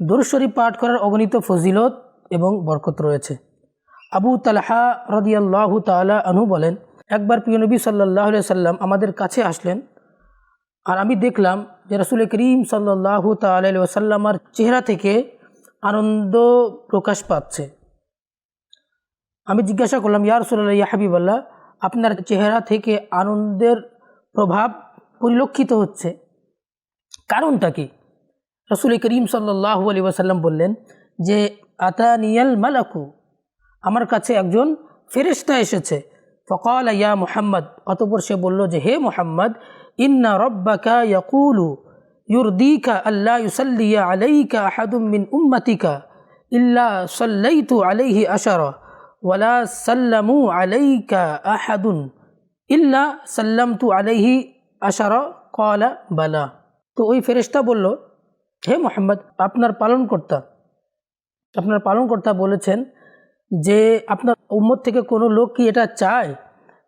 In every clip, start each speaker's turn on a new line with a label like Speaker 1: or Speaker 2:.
Speaker 1: দরুদ শরীফ পাঠ করার অগণিত ফজিলত এবং বরকত রয়েছে। আবু তালহা রদিয়াল্লাহু তালা আনহু বলেন, একবার প্রিয় নবী সাল্লাহ সাল্লাম আমাদের কাছে আসলেন আর আমি দেখলাম যে রসুল করিম সাল্লাহ তাল্লামার চেহারা থেকে আনন্দ প্রকাশ পাচ্ছে। আমি জিজ্ঞাসা করলাম, ইয়া রসুল্লাহ ইয়া হাবিবাল্লাহ, আপনার চেহারা থেকে আনন্দের প্রভাব পরিলক্ষিত হচ্ছে। কারণটা কি? রসুল করিম সাল্লাহ আলী ওয়াসাল্লাম বললেন যে, আতানিয়াল মালাকু আমার কাছে একজন ফেরেস্তা এসেছে। ফকাল, ইয়া মুহাম্মদ অতপর সে বলল যে, হে মুহাম্মদ, ইন্না রব্বাকা ইয়াকুলু, ইউরদিকা আল্লাহ ইউসাল্লিয়া আলাইকা আহাদুম মিন উম্মাতিকা, ইল্লা সাল্লাইতু আলাইহি আশারা, ওয়ালা সাল্লামু আলাইকা আহাদুন, ইল্লা সাল্লামতু আলাইহি আশারা কলা বালা। তো ওই ফেরেস্তা বলল হে মোহাম্মদ, আপনার পালনকর্তা আপনার পালনকর্তা বলেছেন যে আপনার উম্মত থেকে কোনো লোক কি এটা চায়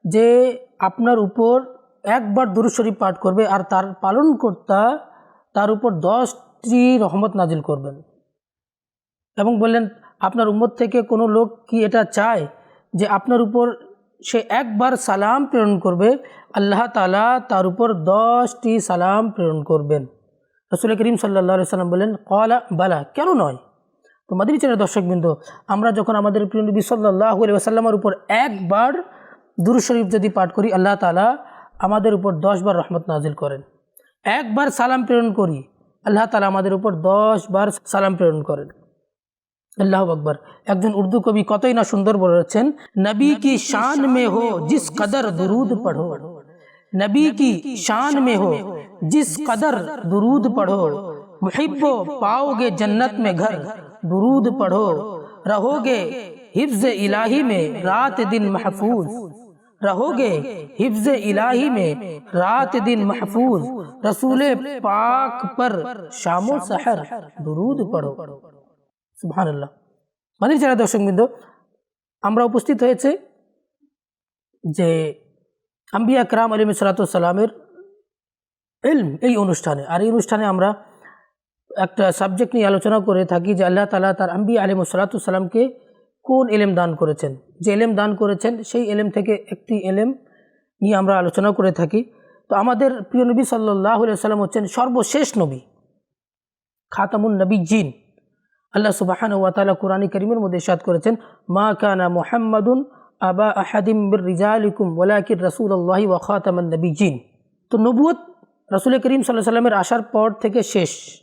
Speaker 1: যে আপনার উপর একবার দুরুশরীফ পাঠ করবে আর তার পালনকর্তা তার উপর দশটি রহমত নাজিল করবেন? এবং বললেন, আপনার উম্মত থেকে কোনো লোক কি এটা চায় যে আপনার উপর সে একবার সালাম প্রেরণ করবে? আল্লাহ তালা তার উপর দশটি সালাম প্রেরণ করবেন। রসুল করিম সাল্লা সাল্লাম বললেন কলা বালা কেন নয়? তো মাদিনী চ্যানেল দর্শকবৃন্দ আমরা যখন আমাদের প্রিয় নবী সাল্লাহ সাল্লামের উপর একবার দুরু শরীফ যদি পাঠ করি আল্লাহ তালা আমাদের উপর দশবার রহমত নাজিল করেন। একবার সালাম প্রেরণ করি আল্লাহ তালা আমাদের উপর দশ বার সালাম প্রেরণ করেন। আল্লাহ আকবর। একজন উর্দু কবি কতই না সুন্দর বলেছেন নবী কি শান মে হো জিস কদর দুরুদ পढ़ो नबी की शान में हो जिस कदर दुरूद पढ़ो मुहिब्बो पाओगे जन्नत में घर दुरूद पढ़ो रहोगे हिफ्ज इलाही में रात दिन महफूज रहोगे हिफ्ज इलाही में रात दिन महफूज रसूल पाक पर शामो सहर दुरूद पढ़ो সুবহান আল্লাহ মাদির যারা দর্শকবৃন্দ আমরা উপস্থিত হয়েছে যে আম্বিয়া আকরাম আলিম সালাতামের ইলম, এই অনুষ্ঠানে। আর এই অনুষ্ঠানে আমরা একটা সাবজেক্ট নিয়ে আলোচনা করে থাকি যে আল্লাহ তালা তার আম্বিয়া আলিম সালাতামকে কোন এলেম দান করেছেন। যে এলেম দান করেছেন, সেই এলেম থেকে একটি এলেম নিয়ে আমরা আলোচনা করে থাকি। তো আমাদের প্রিয় নবী সাল্লাহ সাল্লাম হচ্ছেন সর্বশেষ নবী, খাতামুন নবী জিন আল্লাহ সুবাহান ওয়াতালা কোরআনী করিমের মধ্যে ইসাদ করেছেন, মা কানা মোহাম্মদুন আবা আহাদিম রিজালিকুম ওলাকির রসুল আল্লাহি ওয়াখাতামান নবী জিন তো নবুয়ত রসুল করিম সাল্লাহ সাল্লামের আসার পর থেকে শেষ।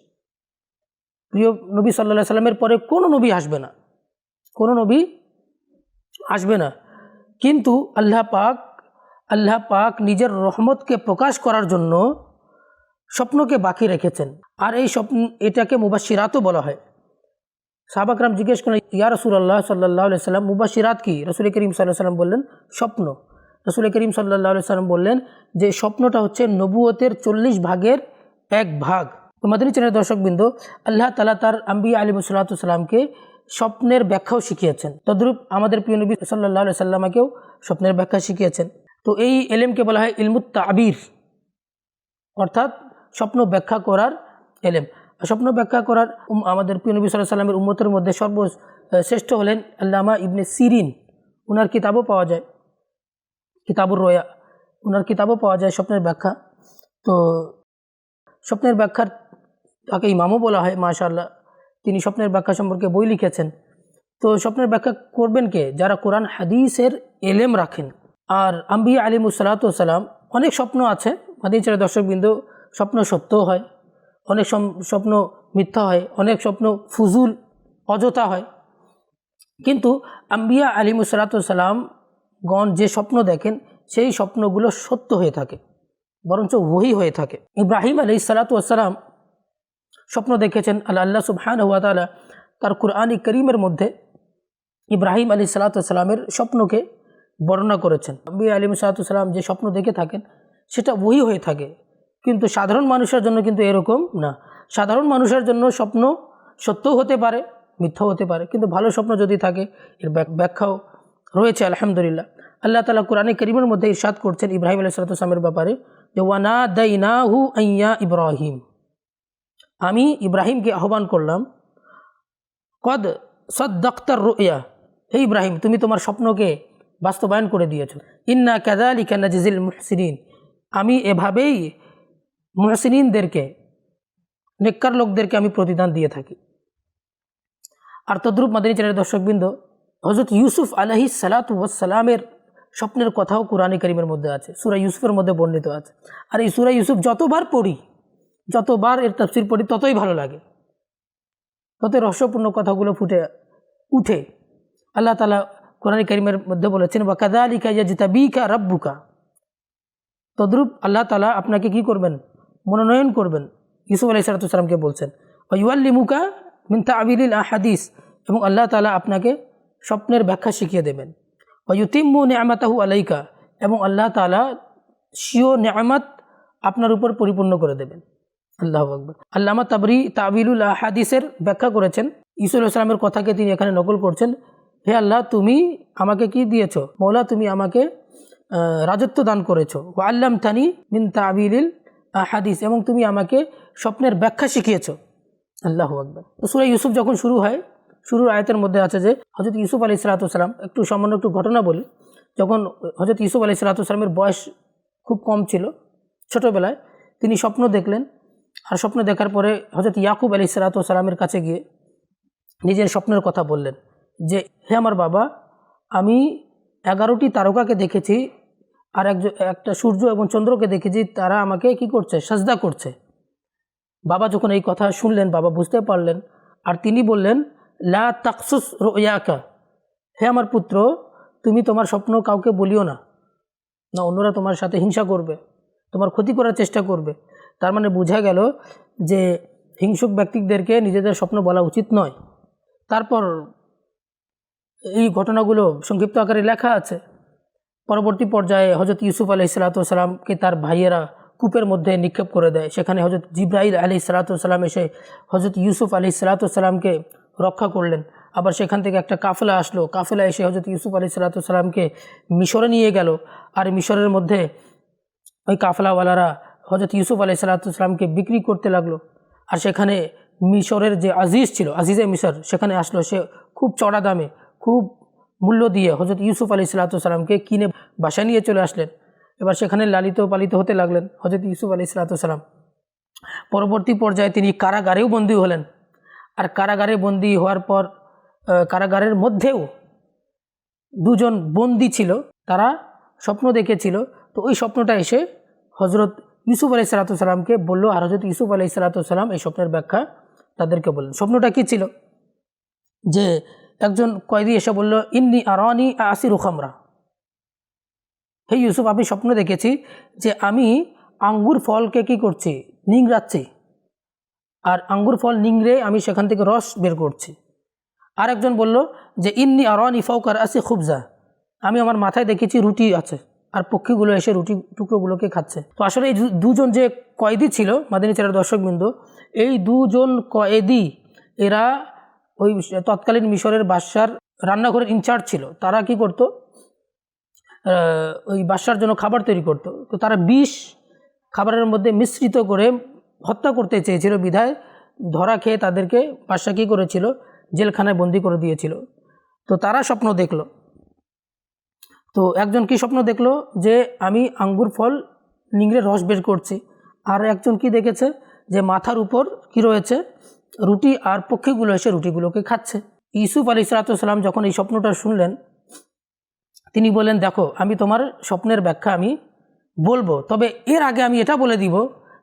Speaker 1: প্রিয় নবী সাল্লাহ সাল্লামের পরে কোনো নবী আসবে না। কোনো নবী আসবে না। কিন্তু আল্লাহ পাক আল্লাহ পাক নিজের রহমতকে প্রকাশ করার জন্য স্বপ্নকে বাকি রেখেছেন। আর এই স্বপ্ন, এটাকে মুবাসিরাতও বলা হয়। সাহাবাকরাম জিজ্ঞেস করেন ইয়া রসুল আল্লাহ সাল্লাহ সাল্লাম মুবাসিরাত কি? রসুল করিম সাল্লাহ সাল্লাম বললেন, স্বপ্ন। রসুল করিম সাল্লাহ সাল্লাম বললেন যে, স্বপ্নটা হচ্ছে নবুয়তের চল্লিশ ভাগের এক ভাগ। তো মাদানী চ্যানেল দর্শকবৃন্দ, আল্লাহ তালা তার আম্বিয়া আলী সাল্লাতামকে স্বপ্নের ব্যাখ্যাও শিখিয়েছেন। তদ্রূপ আমাদের প্রিয় নবী সাল্লাহ সাল্লামাকেও স্বপ্নের ব্যাখ্যা শিখিয়েছেন। তো এই এলেমকে বলা হয় ইলমুত তাবির, অর্থাৎ স্বপ্ন ব্যাখ্যা করার এলেম। স্বপ্ন ব্যাখ্যা করার আমাদের প্রিয় নবী সাল্লাহ সাল্লামের উম্মতের মধ্যে সর্বশ্রেষ্ঠ হলেন আল্লামা ইবনে সিরিন। ওনার কিতাবও পাওয়া যায়। কিতাবুর রয়া। ওনার কিতাবও পাওয়া যায় স্বপ্নের ব্যাখ্যা। তো স্বপ্নের ব্যাখ্যার তাকে ইমামও বলা হয় মাশাল্লাহ তিনি স্বপ্নের ব্যাখ্যা সম্পর্কে বই লিখেছেন। তো স্বপ্নের ব্যাখ্যা করবেন কে? যারা কোরআন, হাদিসের এলেম রাখেন। আর আম্বিয়া আলিম সালাতাম অনেক স্বপ্ন আছে। হাদিসের দর্শকবৃন্দ স্বপ্ন সত্যও হয়। অনেক স্বপ্ন মিথ্যা হয়, অনেক স্বপ্ন ফুজুল, অযথা হয়। কিন্তু আম্বিয়া আলিম সালাতাম গণ যে স্বপ্ন দেখেন, সেই স্বপ্নগুলো সত্য হয়ে থাকে, বরঞ্চ ওহি হয়ে থাকে। ইব্রাহিম আলি সালাতাম স্বপ্ন দেখেছেন আল্লাহ আল্লাহ সুবহান হুয়া তালা তার কুরআনী করিমের মধ্যে ইব্রাহিম আলী সালাতামের স্বপ্নকে বর্ণনা করেছেন। নবী আলিম সালাতাম যে স্বপ্ন দেখে থাকেন, সেটা ওই হয়ে থাকে। কিন্তু সাধারণ মানুষের জন্য কিন্তু এরকম না। সাধারণ মানুষের জন্য স্বপ্ন সত্যও হতে পারে, মিথ্যাও হতে পারে। কিন্তু ভালো স্বপ্ন যদি থাকে, এর ব্যাখ্যাও রয়েছে, আলহামদুলিল্লাহ। আল্লাহ তালা কোরআনে করিমের মধ্যে ইরশাদ করছেন ইব্রাহিম আলী সালাতামের ব্যাপারে যে ওয়ানা দাইনাহু আইয়া ইব্রাহিম আমি ইব্রাহিমকে আহ্বান করলাম, কদ সদ্দক্তর রুইয়া হে ইব্রাহিম, তুমি তোমার স্বপ্নকে বাস্তবায়ন করে দিয়েছ। ইন্না কাদালি কানাজিল মুহসিনিন। আমি এভাবেই মুহসিনদেরকে নেককার লোকদেরকে আমি প্রতিদান দিয়ে থাকি। আর তদ্রুপ মাদিনী চ্যানেলের দর্শকবৃন্দ হজরত ইউসুফ আলহি সালাতামের স্বপ্নের কথাও কোরআনে করিমের মধ্যে আছে, সুরা ইউসুফের মধ্যে বর্ণিত আছে। আর এই সুরা ইউসুফ যতবার পড়ি, যতবার এর তফসির পড়ি, ততই ভালো লাগে। ততই রহস্যপূর্ণ কথাগুলো ফুটে উঠে। আল্লাহ তালা কোরআন করিমের মধ্যে বলেছেন বা কাদা আলী কাইয়া জিতা বিকা রব্বুকা। তদ্রুপ আল্লাহ তালা আপনাকে কি করবেন? মনোনয়ন করবেন। ইউসুফ আলাই সালাতামকে বলছেন ওয়াল্লিমুকা মিনতা আবিল হাদিস এবং আল্লাহ তালা আপনাকে স্বপ্নের ব্যাখ্যা শিখিয়ে দেবেন। ওয়ুতিম্মু নেয়ামাতাহু আলাইকা এবং আল্লাহ তালা শিও নেয়ামাত আপনার উপর পরিপূর্ণ করে দেবেন। আল্লাহ আকবর। আল্লামা তাবরি তাবিলুল হাদিসের ব্যাখ্যা করেছেন। ইসুল ইসলামের কথাকে তিনি এখানে নকল করছেন, হে আল্লাহ, তুমি আমাকে কি দিয়েছ? মৌলা, তুমি আমাকে রাজত্ব দান করেছ। আল্লাম থানি মিন তাবিলিল হাদিস এবং তুমি আমাকে স্বপ্নের ব্যাখ্যা শিখিয়েছ। আল্লাহ আকবর। তো সুরা ইউসুফ যখন শুরু হয়, শুরুর আয়তের মধ্যে আছে যে হজরত ইউসুফ আলি সালাতাম একটু সামান্য একটু ঘটনা বলি। যখন হজরত ইউসুফ আলি সালাতামের বয়স খুব কম ছিল, ছোটোবেলায় তিনি স্বপ্ন দেখলেন। আর স্বপ্ন দেখার পরে হজরত ইয়াকুব আলি সালাতামের কাছে গিয়ে নিজের স্বপ্নের কথা বললেন যে, হে আমার বাবা, আমি এগারোটি তারকাকে দেখেছি আর একজন, একটা সূর্য এবং চন্দ্রকে দেখেছি, তারা আমাকে কি করছে? সাজদা করছে। বাবা যখন এই কথা শুনলেন, বাবা বুঝতে পারলেন। আর তিনি বললেন, লা তাকসুস রোয়াকা। হে আমার পুত্র, তুমি তোমার স্বপ্ন কাউকে বলিও না। না, অন্যরা তোমার সাথে হিংসা করবে, তোমার ক্ষতি করার চেষ্টা করবে। তার মানে বোঝা গেল যে হিংসুক ব্যক্তিদেরকে নিজেদের স্বপ্ন বলা উচিত নয়। তারপর এই ঘটনাগুলো সংক্ষিপ্ত আকারে লেখা আছে। পরবর্তী পর্যায়ে হজরত ইউসুফ আলি সালাতামকে তার ভাইয়েরা কূপের মধ্যে নিক্ষেপ করে দেয়। সেখানে হজরত জিব্রাহিল আলি সালাতাম এসে হজরত ইউসুফ আলি সালাতামকে রক্ষা করলেন। আবার সেখান থেকে একটা কাফেলা আসলো। কাফেলা এসে হজরত ইউসুফ আলি সালাতামকে মিশরে নিয়ে গেল। আর মিশরের মধ্যে ওই কাফেলাওয়ালারা হজরত ইউসুফ আলি সালাতামকে বিক্রি করতে লাগল। আর সেখানে মিশরের যে আজিজ ছিল, আজিজে মিশর, সেখানে আসলো। সে খুব চড়া দামে, খুব মূল্য দিয়ে হজরত ইউসুফ আলি সালাতামকে কিনে বাসায় নিয়ে চলে আসলেন। এবার সেখানে লালিত পালিত হতে লাগলেন হজরত ইউসুফ আলি সালাতাম পরবর্তী পর্যায়ে তিনি কারাগারেও বন্দী হলেন। আর কারাগারে বন্দী হওয়ার পর কারাগারের মধ্যেও দুজন বন্দী ছিল, তারা স্বপ্ন দেখেছিল। তো ওই স্বপ্নটা এসে হজরত ইউসুফ আলাই সালাতামকে বলল, আর হজরত ইউসুফ আলাই সালাতাম এই স্বপ্নের ব্যাখ্যা তাদেরকে বললেন। স্বপ্নটা কী ছিল? যে একজন কয়েদি এসে বলল, ইন্নি আরানি আসি রুখামরা হে ইউসুফ, আমি স্বপ্ন দেখেছি যে আমি আঙ্গুর ফলকে কি করছি? নিংড়াচ্ছি। আর আঙ্গুর ফল নিংড়ে আমি সেখান থেকে রস বের করছি। আর একজন বলল যে, ইন্নি আরানি ফৌকার আসি খুবজা। আমি আমার মাথায় দেখেছি রুটি আছে, আর পক্ষীগুলো এসে রুটি টুকরোগুলোকে খাচ্ছে। তো আসলে এই দুজন যে কয়েদি ছিল, মাদিনী চেরার দর্শকবৃন্দ, এই দুজন কয়েদি, এরা ওই তৎকালীন মিশরের বাদশার রান্নাঘরের ইনচার্জ ছিল। তারা কি করতো? ওই বাদশার জন্য খাবার তৈরি করতো। তো তারা বিষ খাবারের মধ্যে মিশ্রিত করে হত্যা করতে চেয়েছিল বিধায়। ধরা খেয়ে তাদেরকে বাদশা কী করেছিল? জেলখানায় বন্দি করে দিয়েছিল। তো তারা স্বপ্ন দেখল। তো একজন কি স্বপ্ন দেখল? যে আমি আঙ্গুর ফল, নিংড়ে রস বের করছি। আর একজন কি দেখেছে? যে মাথার উপর কি রয়েছে? রুটি আর পক্ষীগুলো এসে রুটিগুলোকে খাচ্ছে। ইউসুফ আলী সালাতাম যখন এই স্বপ্নটা শুনলেন, তিনি বলেন দেখো, আমি তোমার স্বপ্নের ব্যাখ্যা আমি বলব, তবে এর আগে আমি এটা বলে দিব,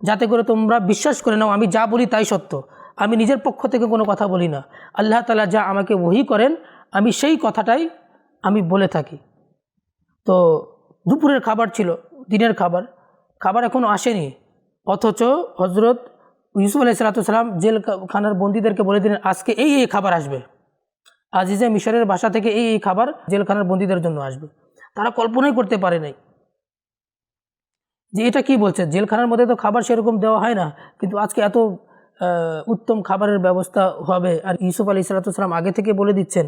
Speaker 1: যাতে করে তোমরা বিশ্বাস করে নাও, আমি যা বলি তাই সত্য। আমি নিজের পক্ষ থেকে কোনো কথা বলি না। আল্লাহ তালা যা আমাকে ওহি করেন, আমি সেই কথাটাই আমি বলে থাকি। তো দুপুরের খাবার ছিল, দিনের খাবার। খাবার এখনও আসেনি, অথচ হজরত ইউসুফ আলাই সালাতাম জেল খানার বন্দীদেরকে বলে দিলেন, আজকে এই এই খাবার আসবে। আজিজে মিশরের বাসা থেকে এই এই খাবার জেলখানার বন্দীদের জন্য আসবে। তারা কল্পনাই করতে পারে নাই যে এটা কি বলছে। জেলখানার মধ্যে তো খাবার সেরকম দেওয়া হয় না, কিন্তু আজকে এত উত্তম খাবারের ব্যবস্থা হবে। আর ইউসুফ আলী সালাতাম আগে থেকে বলে দিচ্ছেন,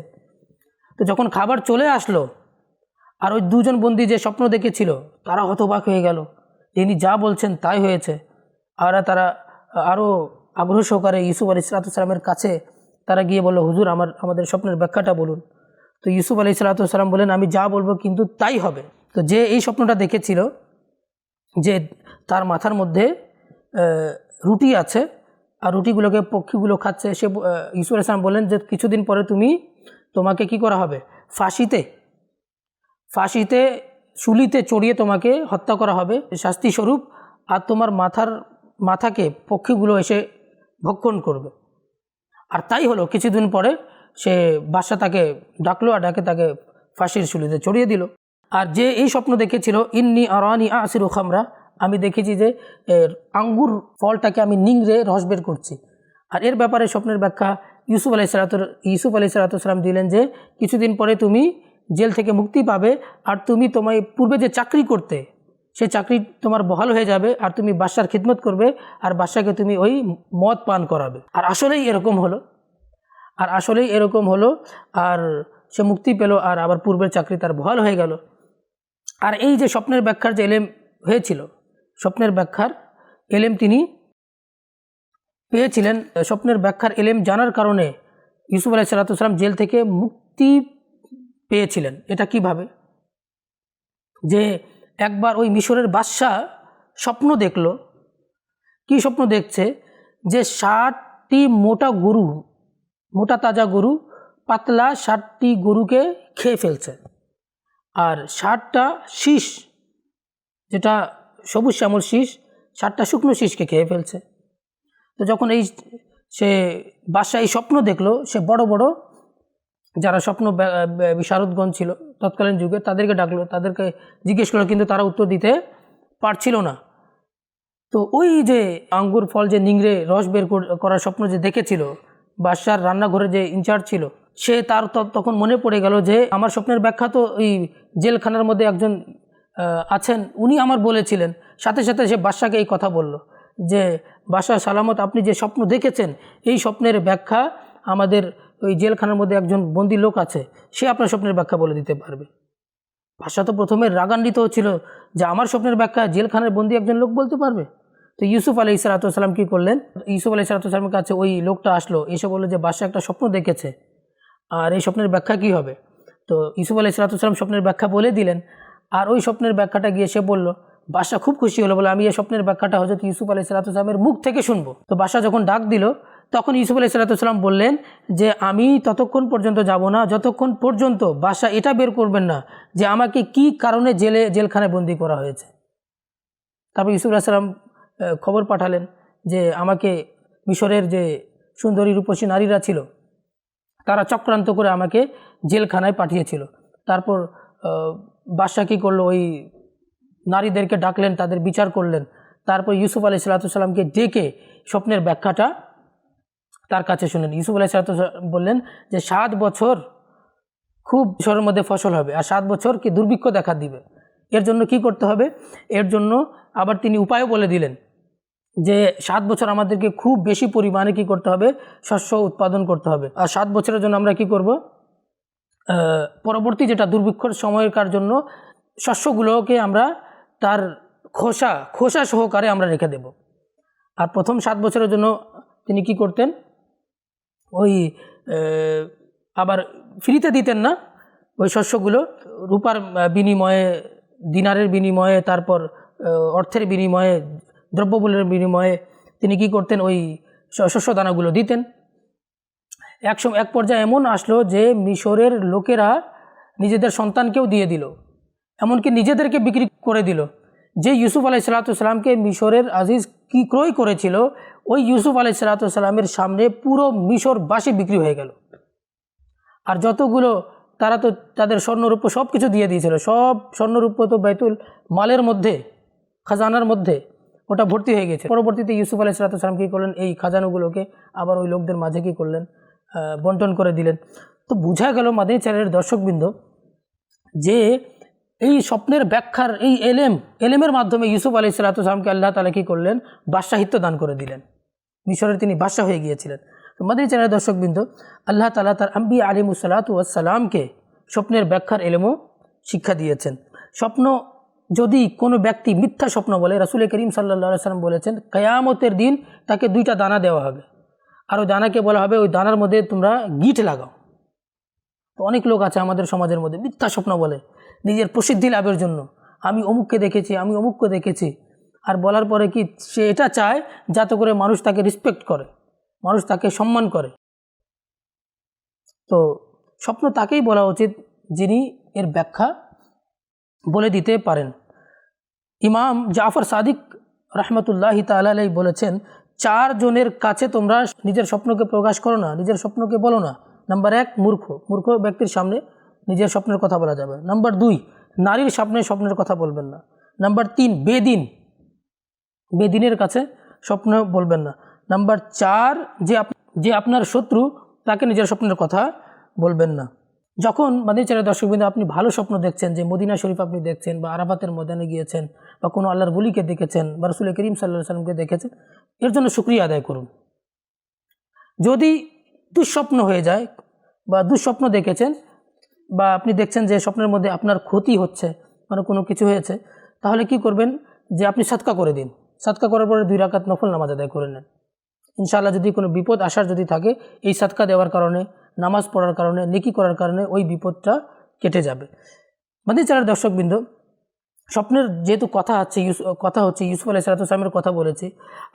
Speaker 1: তো যখন খাবার চলে আসলো, আর ওই দুজন বন্দী যে স্বপ্ন দেখেছিল, তারা হতবাক হয়ে গেল। তিনি যা বলছেন তাই হয়েছে। আর তারা আরও আগ্রহ সহকারে ইউসুফ আলী সালাতামের কাছে তারা গিয়ে বলল, হুজুর, আমার, আমাদের স্বপ্নের ব্যাখ্যাটা বলুন। তো ইউসুফ আলী সালাতাম বলেন আমি যা বলব কিন্তু তাই হবে। তো যে এই স্বপ্নটা দেখেছিল, যে তার মাথার মধ্যে রুটি আছে, আর রুটিগুলোকে পক্ষীগুলো খাচ্ছে, সে ইউসুফ আলাইসলাম বললেন যে, কিছুদিন পরে তুমি তোমাকে কি করা হবে? ফাঁসিতে ফাঁসিতে, শুলিতে চড়িয়ে তোমাকে হত্যা করা হবে। শাস্তি স্বরূপ আর তোমার মাথার মাথাকে পক্ষীগুলো এসে ভক্ষণ করবে। আর তাই হলো, কিছুদিন পরে সে বাদশা তাকে ডাকলো আর ডাকে তাকে ফাঁসির শুলিতে চড়িয়ে দিল। আর যে এই স্বপ্ন দেখেছিল, ইন্নি আরানি আসির খামরা আমি দেখেছি যে এর আঙ্গুর ফলটাকে আমি নিংড়ে রস বের করছি। আর এর ব্যাপারে স্বপ্নের ব্যাখ্যা ইউসুফ আলাই সালাত ইউসুফ আলাই সালাতাম দিলেন যে, কিছুদিন পরে তুমি জেল থেকে মুক্তি পাবে, আর তুমি তোমায় পূর্বে যে চাকরি করতে সে চাকরি তোমার বহাল হয়ে যাবে আর তুমি বাদশার খিদমত করবে আর বাদশাকে তুমি ওই মদ পান করাবে। আর আসলেই এরকম হলো। আর আসলেই এরকম হলো আর সে মুক্তি পেল আর আবার পূর্বের চাকরি তার বহাল হয়ে গেল। আর এই যে স্বপ্নের ব্যাখ্যার যে এলেম হয়েছিল, স্বপ্নের ব্যাখ্যার এলেম তিনি পেয়েছিলেন। স্বপ্নের ব্যাখ্যার এলেম জানার কারণে ইউসুফ আলাই সালাতাম জেল থেকে মুক্তি পেয়েছিলেন। এটা কীভাবে? যে একবার ওই মিশরের বাদশাহ স্বপ্ন দেখল। কি স্বপ্ন দেখছে? যে ষাটটি মোটা গরু, মোটা তাজা গরু, পাতলা ষাটটি গরুকে খেয়ে ফেলছে। আর ষাটটা শীষ, যেটা সবুজ শ্যামল শীষ, ষাটটা শুকনো শীষকে খেয়ে ফেলছে। তো যখন এই সে বাদশাহ এই স্বপ্ন দেখল, সে বড় বড় যারা স্বপ্ন বিশারদগণ ছিল তৎকালীন যুগে তাদেরকে ডাকলো, তাদেরকে জিজ্ঞেস করল, কিন্তু তারা উত্তর দিতে পারছিল না। তো ওই যে আঙ্গুর ফল, যে নিংড়ে রস বের কর- করার স্বপ্ন যে দেখেছিল, বাদশার রান্নাঘরে যে ইনচার্জ ছিল, সে তার তখন মনে পড়ে গেল যে, আমার স্বপ্নের ব্যাখ্যা তো ওই জেলখানার মধ্যে একজন আছেন, উনি আমার বলেছিলেন। সাথে সাথে সে বাদশাকে এই কথা বলল যে বাদশাহ সালামত, আপনি যে স্বপ্ন দেখেছেন, এই স্বপ্নের ব্যাখ্যা আমাদের ওই জেলখানার মধ্যে একজন বন্দি লোক আছে, সে আপনার স্বপ্নের ব্যাখ্যা বলে দিতে পারবে। ভাষা তো প্রথমে রাগান্বিত হচ্ছিল যে আমার স্বপ্নের ব্যাখ্যা জেলখানার বন্দি একজন লোক বলতে পারবে। তো ইউসুফ আলী ইসালাতাম কী করলেন? ইউসুফ আলী ইসালাতামের কাছে ওই লোকটা আসলো, এসে বলল যে, বাদশাহ একটা স্বপ্ন দেখেছে, আর এই স্বপ্নের ব্যাখ্যা কী হবে? তো ইউসুফ আলী ইসালাতাম স্বপ্নের ব্যাখ্যা বলে দিলেন, আর ওই স্বপ্নের ব্যাখ্যাটা গিয়ে সে বলল, বাদশাহ খুব খুশি হলো, বলে আমি এই স্বপ্নের ব্যাখ্যাটা হজরত ইউসুফ আলী সালাতামের মুখ থেকে শুনব। তো বাদশাহ যখন ডাক দিল তখন ইউসুফ আলী সালাতাম বললেন যে, আমি ততক্ষণ পর্যন্ত যাব না, যতক্ষণ পর্যন্ত বাদশাহ এটা বের করবেন না যে, আমাকে কি কারণে জেলে, জেলখানায় বন্দি করা হয়েছে। তারপর ইউসুফ আলাহিসাল্লাম খবর পাঠালেন যে, আমাকে মিশরের যে সুন্দরী রূপসী নারীরা ছিল, তারা চক্রান্ত করে আমাকে জেলখানায় পাঠিয়েছিল। তারপর বাদশাহ কী করল? ওই নারীদেরকে ডাকলেন, তাদের বিচার করলেন। তারপর ইউসুফ আলাই সাল্লাতামকে ডেকে স্বপ্নের ব্যাখ্যাটা তার কাছে শুনেন ইউসুফ আলাই সাল্লাম বললেন যে, সাত বছর খুব মিশরের মধ্যে ফসল হবে আর সাত বছর কি দুর্ভিক্ষ দেখা দিবে? এর জন্য কি করতে হবে? এর জন্য আবার তিনি উপায়ও বলে দিলেন যে, সাত বছর আমাদেরকে খুব বেশি পরিমাণে কি করতে হবে? শস্য উৎপাদন করতে হবে। আর সাত বছরের জন্য আমরা কি করব? পরবর্তী যেটা দুর্ভিক্ষর সময়কার জন্য শস্যগুলোকে আমরা তার খোসা খোসা সহকারে আমরা রেখে দেব। আর প্রথম সাত বছরের জন্য তিনি কি করতেন? ওই আবার ফ্রিতে দিতেন না? ওই শস্যগুলো রূপার বিনিময়ে, দিনারের বিনিময়ে, তারপর অর্থের বিনিময়ে, দ্রব্যমূল্যের বিনিময়ে তিনি কি করতেন? ওই শস্য দানাগুলো দিতেন। এক সময় এক পর্যায়ে এমন আসলো যে মিশরের লোকেরা নিজেদের সন্তানকেও দিয়ে দিল। এমনকি নিজেদেরকে বিক্রি করে দিল। যে ইউসুফ আলাই সাল্লাতামকে মিশরের আজিজ কি ক্রয় করেছিল, ওই ইউসুফ আলাই সাল্লাতামের সামনে পুরো মিশর মিশরবাসী বিক্রি হয়ে গেল। আর যতগুলো, তারা তো তাদের স্বর্ণরূপ সব কিছু দিয়ে দিয়েছিল। সব স্বর্ণরূপ তো বেতুল মালের মধ্যে, খাজানার মধ্যে ওটা ভর্তি হয়ে গেছে। পরবর্তীতে ইউসুফ আলাই সালাতাম কী করলেন? এই খাজানোগুলোকে আবার ওই লোকদের মাঝে কী করলেন? বন্টন করে দিলেন। তো বোঝা গেল মাদানী চ্যানেলের দর্শকবৃন্দ যে এই স্বপ্নের ব্যাখ্যার এই এলেম, এলেমের মাধ্যমে ইউসুফ আলি সালাতামকে আল্লাহ তালা কী করলেন? বাদশাহিত্য দান করে দিলেন। মিশরের তিনি বাদশাহ হয়ে গিয়েছিলেন। তো মাদানী চ্যানেলের দর্শকবৃন্দ আল্লাহ তালা তার আম্বি আলিমুসালাতামকে স্বপ্নের ব্যাখ্যার এলেমও শিক্ষা দিয়েছেন। স্বপ্ন যদি কোনো ব্যক্তি মিথ্যা স্বপ্ন বলে, রাসুল করিম সাল্লা সাল্লাম বলেছেন, কেয়ামতের দিন তাকে দুইটা দানা দেওয়া হবে। আর ওই দানাকে বলা হবে, ওই দানার মধ্যে তোমরা গিট লাগাও। তো অনেক লোক আছে আমাদের সমাজের মধ্যে, মিথ্যা স্বপ্ন বলে। নিজের প্রসিদ্ধি লাভের জন্য। আমি অমুককে দেখেছি, আমি অমুককে দেখেছি। আর বলার পরে কি, সে এটা চায় যাতে করে মানুষ তাকে রেসপেক্ট করে, মানুষ তাকে সম্মান করে। তো স্বপ্ন তাকেই বলা উচিত যিনি এর ব্যাখ্যা বলে দিতে পারেন। ইমাম জাফর সাদিক রহমতুল্লাহ তালাই বলেছেন, চার জনের কাছে তোমরা নিজের স্বপ্নকে প্রকাশ করো না, নিজের স্বপ্নকে বলো না। নাম্বার এক, মূর্খ। মূর্খ ব্যক্তির সামনে নিজের স্বপ্নের কথা বলা যাবে। নাম্বার দুই, নারীর সামনে স্বপ্নের কথা বলবেন না। নাম্বার তিন, বেদিন। বেদিনের কাছে স্বপ্ন বলবেন না। নাম্বার চার, যে যে আপনার শত্রু, তাকে নিজের স্বপ্নের কথা বলবেন না। যখন মাদিনী ছেলে দর্শকবৃন্দ আপনি ভালো স্বপ্ন দেখছেন, যে মদিনা শরীফ আপনি দেখছেন, বা আরাফাতের ময়দানে গিয়েছেন, বা কোনো আল্লাহর বলিকে দেখেছেন, বা রসুল করিম সাল্লাহ সাল্লামকে দেখেছেন, এর জন্য শুক্রিয়া আদায় করুন। যদি দুঃস্বপ্ন হয়ে যায়, বা দুঃস্বপ্ন দেখেছেন বা আপনি দেখছেন যে স্বপ্নের মধ্যে আপনার ক্ষতি হচ্ছে মানে কোনো কিছু হয়েছে, তাহলে কি করবেন যে আপনি সাতকা করে দিন। সাতকা করার পরে দুই রাকাত নফল নামাজ আদায় করে নেন। ইনশাআল্লাহ যদি কোনো বিপদ আসার যদি থাকে, এই সাতকা দেওয়ার কারণে, নামাজ পড়ার কারণে, নেকি করার কারণে ওই বিপদটা কেটে যাবে। মানে যারা দর্শকবৃন্দ, স্বপ্নের যেহেতু কথা হচ্ছে ইউস, কথা হচ্ছে, ইউসুফ আলাহ সাল্লামের কথা বলেছি,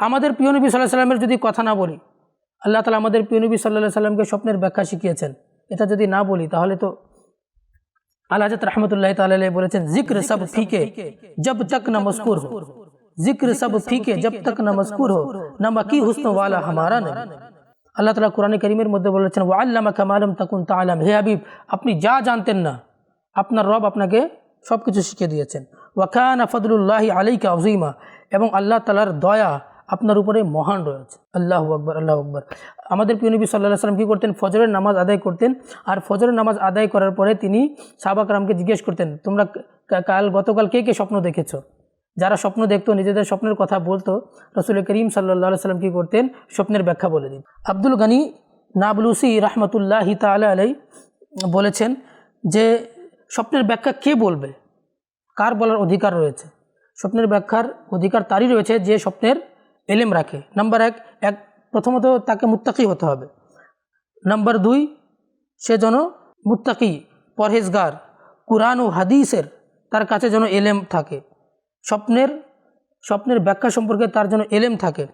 Speaker 1: আমাদের প্রিয় নবী সাল্লাহ সাল্লামের যদি কথা না বলি, আল্লাহ তালা আমাদের প্রিয় নবী সাল্লাহ সাল্লামকে স্বপ্নের ব্যাখ্যা শিখিয়েছেন। এটা যদি না বলি, তাহলে তো আল্লাহ রহমতুল্লাহ তাল্লাহ বলেছেন জিক্র সব ফিকে জব তক না মস্কুর হো। জিক্র সব ফিকে জব তক না মস্কুর হো। না মাকি হুসন ওয়ালা হামারা নবী। আল্লাহ তালা কোরআনে করিমের মধ্যে বলেছেন ও আল্লামা কামালম তাকুন তালাম হে হাবিব আপনি যা জানতেন না আপনার রব আপনাকে সব কিছু শিখিয়ে দিয়েছেন। ওয়াকান ফদলুল্লাহ আলাইকা আউজিমা এবং আল্লাহ তালার দয়া আপনার উপরে মহান রয়েছে। আল্লাহ আকবর আল্লাহ আকবর। আমাদের প্রিয় সাল্লাহ সাল্লাম কী করতেন? ফজরের নামাজ আদায় করতেন। আর ফজরের নামাজ আদায় করার পরে তিনি সাহাবাকরামকে জিজ্ঞেস করতেন, তোমরা কাল, গতকাল কে কে স্বপ্ন দেখেছ? যারা স্বপ্ন দেখতো, নিজেদের স্বপ্নের কথা বলতো, রসুল করিম সাল্লাহ সাল্লাম কী করতেন? স্বপ্নের ব্যাখ্যা বলে দিন আব্দুল গানি নাবলুসি রহমতুল্লাহ তালা আলাই বলেছেন যে, স্বপ্নের ব্যাখ্যা কে বলবে? কার বলার অধিকার রয়েছে? স্বপ্নের ব্যাখ্যার অধিকার তারই রয়েছে যে, স্বপ্নের এলেম রাখে। নাম্বার এক এক, প্রথমত তাকে মুত্তাকি হতে হবে। নাম্বার দুই, সে যেন মুত্তাকি, পরহেজগার, কুরআন ও হাদিসের তার কাছে যেন এলেম থাকে। স্বপ্নের স্বপ্নের ব্যাখ্যা সম্পর্কে তার যেন এলেম থাকে।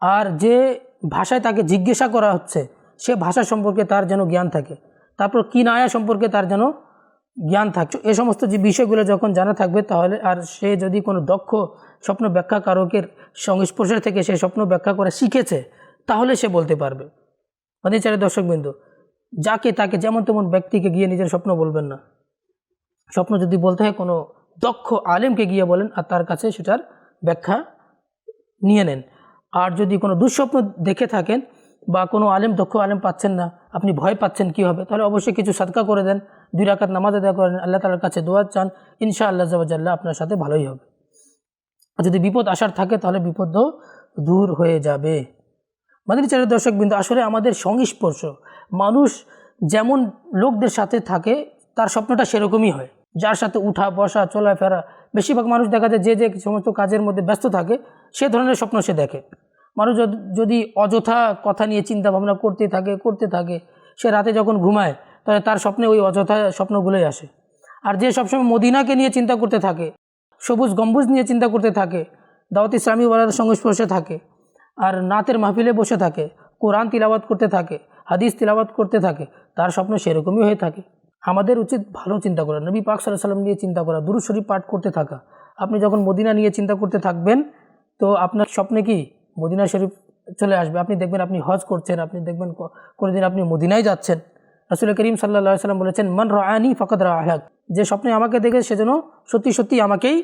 Speaker 1: আর যে ভাষায় তাকে জিজ্ঞাসা করা হচ্ছে, সে ভাষা সম্পর্কে তার যেন জ্ঞান থাকে। তারপর কিনায়া সম্পর্কে তার যেন জ্ঞান থাকে এ সমস্ত যে বিষয়গুলো যখন জানা থাকবে তাহলে আর সে যদি কোনো দক্ষ স্বপ্ন ব্যাখ্যাকারকের সংস্পর্শের থেকে সে স্বপ্ন ব্যাখ্যা করা শিখেছে, তাহলে সে বলতে পারবে। মানে চারে দর্শকবৃন্দ, যাকে তাকে যেমন তেমন ব্যক্তিকে গিয়ে নিজের স্বপ্ন বলবেন না। স্বপ্ন যদি বলতে হয় কোনো দক্ষ আলেমকে গিয়ে বলেন আর তার কাছে সেটার ব্যাখ্যা নিয়ে নেন। আর যদি কোনো দুঃস্বপ্ন দেখে থাকেন বা কোনো আলেম, দক্ষ আলেম পাচ্ছেন না, আপনি ভয় পাচ্ছেন কি হবে, তাহলে অবশ্যই কিছু সাদকা করে দেন। দুই রাকাত নামাজ আদায় করেন, আল্লাহ তালার কাছে দোয়া চান ইনশা আল্লাহ জাল্লাহ আপনার সাথে ভালোই হবে। যদি বিপদ আসার থাকে তাহলে বিপদও দূর হয়ে যাবে। মাদের চারের দর্শক বিন্দু, আসলে আমাদের সংস্পর্শ, মানুষ যেমন লোকদের সাথে থাকে, তার স্বপ্নটা সেরকমই হয়। যার সাথে উঠা, বসা, চলাফেরা, বেশিরভাগ মানুষ দেখা যায় যে যে সমস্ত কাজের মধ্যে ব্যস্ত থাকে, সে ধরনের স্বপ্ন সে দেখে। মানুষ যদি অযথা কথা নিয়ে চিন্তা ভাবনা করতে থাকে করতে থাকে, সে রাতে যখন ঘুমায় তাহলে তার স্বপ্নে ওই অযথা স্বপ্নগুলোই আসে। আর যে সবসময় মদিনাকে নিয়ে চিন্তা করতে থাকে, সবুজ গম্বুজ নিয়ে চিন্তা করতে থাকে, দাওয়াত ইসলামী ওয়ালার সংস্পর্শে থাকে, আর নাতের মাহফিলে বসে থাকে, কোরআন তিলাবাত করতে থাকে, হাদিস তিলাবাত করতে থাকে, তার স্বপ্ন সেরকমই হয়ে থাকে। আমাদের উচিত ভালো চিন্তা করা। নবী পাক সাল্লাহ সাল্লাম নিয়ে চিন্তা করা দুরু শরীফ পাঠ করতে থাকা। আপনি যখন মদিনা নিয়ে চিন্তা করতে থাকবেন, তো আপনার স্বপ্নে কি মদিনা শরীফ চলে আসবে? আপনি দেখবেন আপনি হজ করছেন, আপনি দেখবেন কোনোদিন আপনি মদিনায় যাচ্ছেন। রসুল করিম সাল্লা সাল্লাম বলেছেন মান রানি ফকত রাহাক যে স্বপ্নে আমাকে দেখে সেজন্য সত্যি সত্যি আমাকেই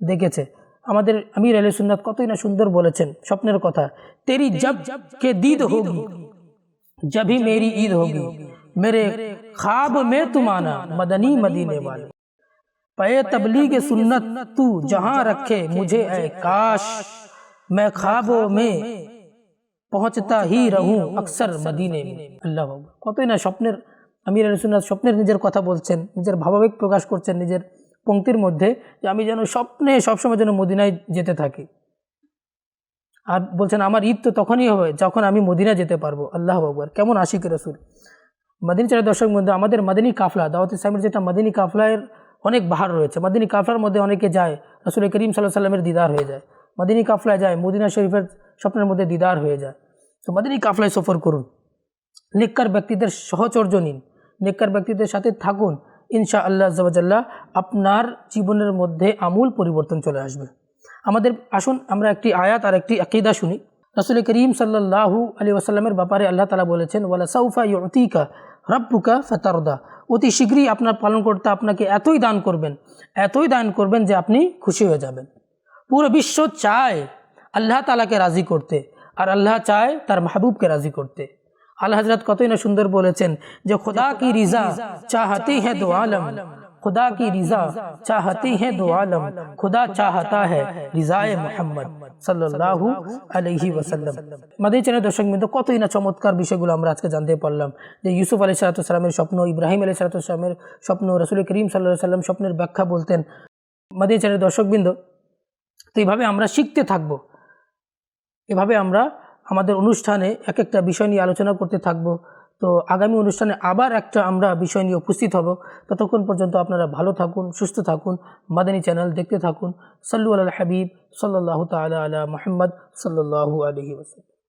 Speaker 1: দেখেছে আমাদের আমির আলী সুন্নাত কতই না সুন্দর বলেছেন স্বপ্নের কথা তেরি জব কে দিদ হোগি जब ही मेरी ईद होगी मेरे ख्वाब में तुम आना मदनी मदीने वाले पे तबलीग सुन्नत तू जहां रखे मुझे ए काश मैं ख्वाबों में পৌঁছতা হি রহু আকসর মদিনে। আল্লাহ কতই না স্বপ্নের আমির আলী স্বপ্নের নিজের কথা বলছেন নিজের ভাবাবেগ প্রকাশ করছেন নিজের পঙ্ক্তির মধ্যে যে আমি যেন স্বপ্নে সবসময় যেন মদিনায় যেতে থাকি। আর বলছেন আমার ঈদ তো তখনই হবে যখন আমি মদিনা যেতে পারব। আল্লাহ আকবর। কেমন আশিক রসুল। মাদিনী চারের দর্শক মধ্যে আমাদের মাদিনী কাফলা দাওয়াত ইসলামের যেটা মাদিনী কাফলার অনেক বাহার রয়েছে। মাদিনী কাফলার মধ্যে অনেকে যায় রসুল করিম সাল্লাহ সাল্লামের দিদার হয়ে যায়। মাদিনী কাফলায় যায় মদিনা শরীফের স্বপ্নের মধ্যে দিদার হয়ে যায়। তো এই কাফলায় সফর করুন। নিকার ব্যক্তিদের সহচর্য নিন। নিকার ব্যক্তিদের সাথে থাকুন। ইনশা আল্লাহ জবাজাল্লাহ আপনার জীবনের মধ্যে আমূল পরিবর্তন চলে আসবে। আমাদের আসুন, আমরা একটি আয়াত আর একটি আকিদা শুনি। রসুল করিম সাল্লাহু আলী ওয়াসাল্লামের ব্যাপারে আল্লাহ তালা বলেছেন, ওয়ালা সৌফা ইউতিকা রব্বুকা ফতারদা। অতি শীঘ্রই আপনার পালন করতে আপনাকে এতই দান করবেন, এতই দান করবেন যে আপনি খুশি হয়ে যাবেন। পুরো বিশ্ব চায় আল্লাহ তালাকে রাজি করতে। আর আল্লাহ চায় তার মাহবুবকে রাজি করতে। আল্লাহ হাজরাত কতই না সুন্দর বলেছেন যে, খোদা কি রিজা চাহতি হ্যাঁ দো আলম خدا کی رضا چاہتی ہے دو عالم خدا چاہتا ہے রিজায়ে মোহাম্মদ সাল্লাল্লাহু আলাইহি ওয়াসাল্লাম। মাদি চ্যানেল দর্শক বিন্দু কতই না চমৎকার বিষয়গুলো আমরা আজকে জানতে পারলাম যে, ইউসুফ আলী সালাতামের স্বপ্ন, ইব্রাহিম আলী সালাতামের স্বপ্ন, রসুল করিম সাল্লাহ সাল্লাম স্বপ্নের ব্যাখ্যা বলতেন। মাদি চ্যানেল দর্শকবৃন্দ তো এইভাবে আমরা শিখতে থাকব। এভাবে আমরা আমাদের অনুষ্ঠানে এক একটা বিষয় নিয়ে আলোচনা করতে থাকব। তো আগামী অনুষ্ঠানে আবার একটা আমরা বিষয় নিয়ে উপস্থিত হব। ততক্ষণ পর্যন্ত আপনারা ভালো থাকুন, সুস্থ থাকুন, মাদানী চ্যানেল দেখতে থাকুন। সাল্লু আল হাবিব সাল্লাহ তালা আলা মোহাম্মদ সাল্লাহু আলহি ওসাল্লাম